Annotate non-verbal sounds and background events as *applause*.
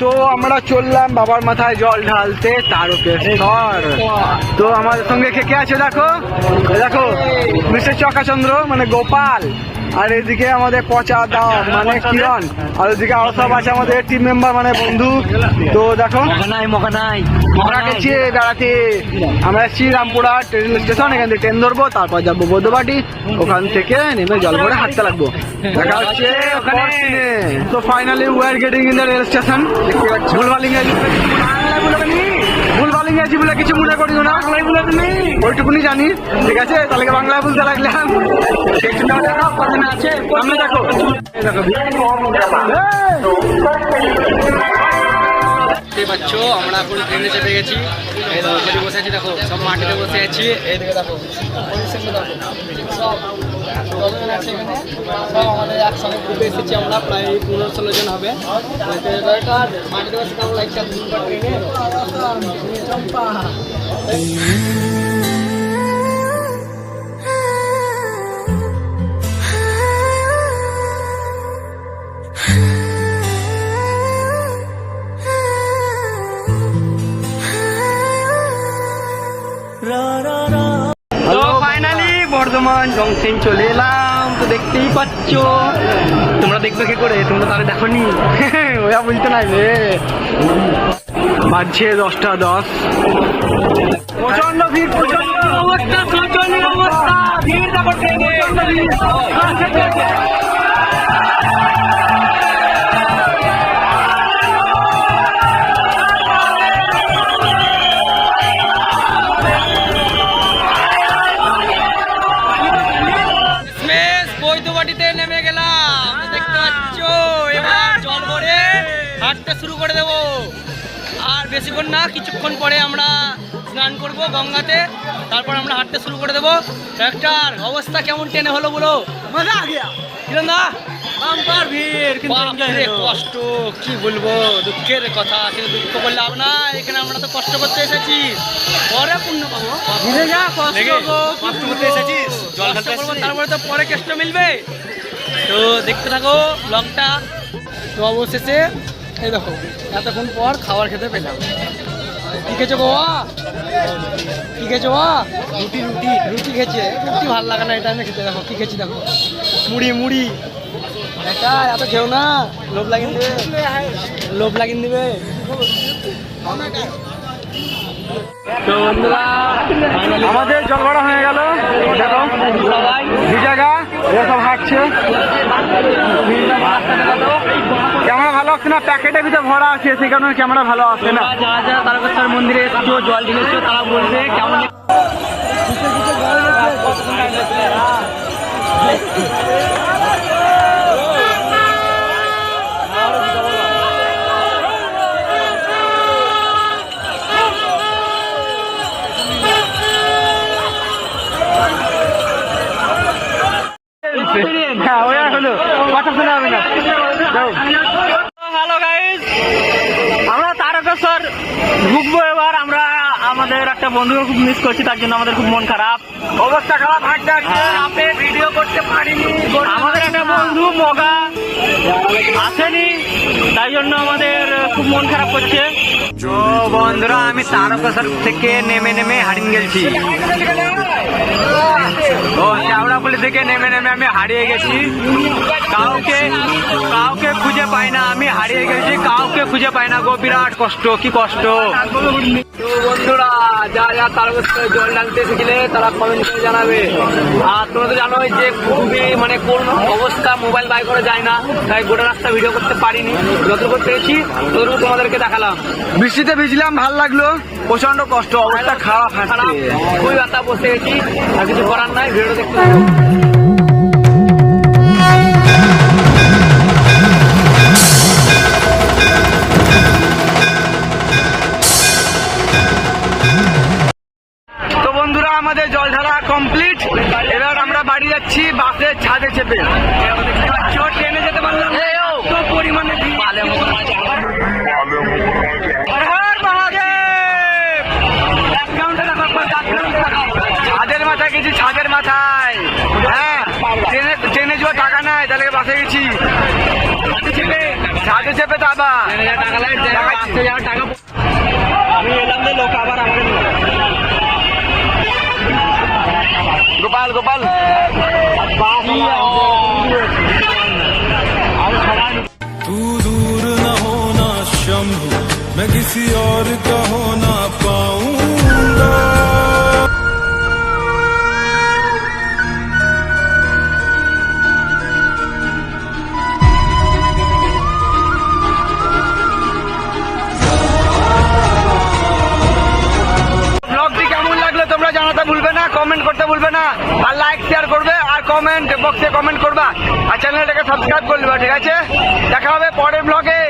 তো আমরা চললাম বাবার মাথায় জল ঢালতে তারকেশ্বর তো আমাদের সঙ্গে কে কে আছে দেখো? দেখো মিস্টার চকাচন্দ্র মানে গোপাল আর এদিকে আমাদের পচা দা মানে কিরণ আর এদিকে আরও সব আছে আমাদের টিম মেম্বার মানে বন্ধু। তো দেখো মখানাই মখানাই আমরা গেছি বেড়াতে। আমরা এসেছি রামপুরহাট ট্রেন স্টেশন এখান থেকে ট্রেন ধরবো তারপর যাব বৌদ্ধবাটি। ওখান থেকে নেমে জল ভরে হাঁটতে লাগবো। দেখা হচ্ছে ওখানে। তো finally we are getting in the rail station ভুলভাল ইংরেজি ভুলভাল ইংরেজি বলে কিছু মনে করিও না। বাংলায় বলে তুমি ওইটুকুনি জানি। ঠিক আছে তাহলে বাংলায় বলতে লাগলাম। আছে দেখো। এই দেখো দেখতে পাচ্ছ, আমরা এখন ট্রেনে চেপে গেছি। বসে আছি, দেখো, সব মাটিতে বসে আছি। এই দিকে দেখো, সব আমাদের একসঙ্গে গ্রুপে এসেছি আমরা, প্রায় পনেরো ষোলো জন হবে। মাটিতে বসে কেমন লাগছে ট্রেনে তো ফাইনালি বর্ধমান জংশন চলে এলাম তো দেখতেই পাচ্ছ। তোমরা দেখবে কি করে? তোমরা তাহলে দেখো নি *laughs* ওয়া বলতে নাই রে। বাজছে দশটা দশ। প্রচণ্ড ভিড় প্রচণ্ড অবস্থা শোচনীয় অবস্থা ভিড়। দেখো শুরু করে দেব। আর বেশিক্ষণ না কিছুক্ষণ পরে আমরা স্নান করব গঙ্গাতে। তারপর আমরা হাঁটতে শুরু করে দেবো। ডাক্তার অবস্থা কেমন ট্রেনে হলো বলো? মজা গিয়া। কিরণ দা? বাম্পার ভিড় কিন্তু কষ্ট কি বলব? দুঃখের কথা কিন্তু দুঃখ করলে না এখানে আমরা তো কষ্ট করতে এসেছি। পরে পুণ্য পাবো। ভিড়ে যা কষ্ট কষ্ট করতে এসেছিস জল ঢালতে তারপরে তো পরে কেষ্ট মিলবে। তো দেখতে থাকো ব্লগটা তো অবশেষে এই দেখো এতক্ষণ পর খাবার খেতে পেলাম। কি খেয়েছো বাবা? কি খেয়েছো বাবা? রুটি রুটি। রুটি খেয়েছে। রুটি ভালো লাগে না এটা আমি খেতে। দেখো কি খেয়েছি দেখো। মুড়ি মুড়ি। এটা এত খেও না। লোভ লাগিন দিবে। লোভ লাগিন দিবে। তো বন্ধুরা আমাদের জল ভরা হয়ে গেল। দেখো সবাই। ভিজাগা এরা সব হাঁটছে। আসছে না প্যাকেটের ভিতরে ভরা আছে সেই কারণে ক্যামেরা ভালো আসছে না। যারা যারা তারকেশ্বর মন্দিরে এসছো জল ঢেলেছো তারা বলবে কেমন হ্যাঁ হলো। কথা শোনা হবে না। একটা বন্ধুকে খুব মিস করছি তার জন্য আমাদের খুব মন খারাপ। অবস্থা খারাপ হাঁটতে হাঁটতে আপনি ভিডিও করতে পারিনি আমাদের একটা বন্ধু মগা আসেনি তাই জন্য আমাদের খুব মন খারাপ করছে। তো বন্ধুরা আমি তারকেশ্বর থেকে নেমে নেমে হারিয়ে গেছি। ও থেকে নেমে নেমে আমি হারিয়ে গেছি। কাউকে কাউকে খুঁজে পাই না আমি হারিয়ে গেছি কাউকে খুঁজে পাই না। গো বিরাট কষ্ট কি কষ্ট। তো বন্ধুরা যা যা তারকেশ্বরে জল ঢালতে এসেছিলে তারা কমেন্ট করে জানাবে। আর তোমরা তো জানোই যে খুবই মানে কোন অবস্থা মোবাইল বাই করে যায় না তাই গোটা রাস্তা ভিডিও করতে পারিনি। যতটুকু পেয়েছি ততটুকু তোমাদেরকে দেখালাম। বৃষ্টিতে ভিজলাম ভালো লাগল। প্রচণ্ড কষ্ট অবস্থা খারাপ খারাপ খুবই ব্যথা বসে গেছি আর কিছু করার নাই ভিডিও দেখতে আমাদের জল ঢালা কমপ্লিট এবার আমরা বাড়ি যাচ্ছি বাসের ছাদে চেপে। ট্রেনে যেতে পারলাম পরিমাণে। ছাদের মাথায় গেছি ছাদের মাথায়। হ্যাঁ ট্রেনে ট্রেনে যাওয়ার টাকা নাই তাহলে বাসে গেছি। বাসে চেপে সাধু চেপে তো আবার। টাকা টাকা আমি এলাম লোক আবার গোপাল গোপাল तू दूर न होना शंभु मैं किसी और का हो ना पाऊंगा ব্লগটি কেমন লাগলো তোমরা জানাতে ভুলবে না কমেন্ট করতে ভুলবে না, আর লাইক শেয়ার করবে, আর কমেন্ট বক্সে কমেন্ট করবা। আর চ্যানেলটাকে সাবস্ক্রাইব করে ঠিক আছে? দেখা হবে পরের ব্লগে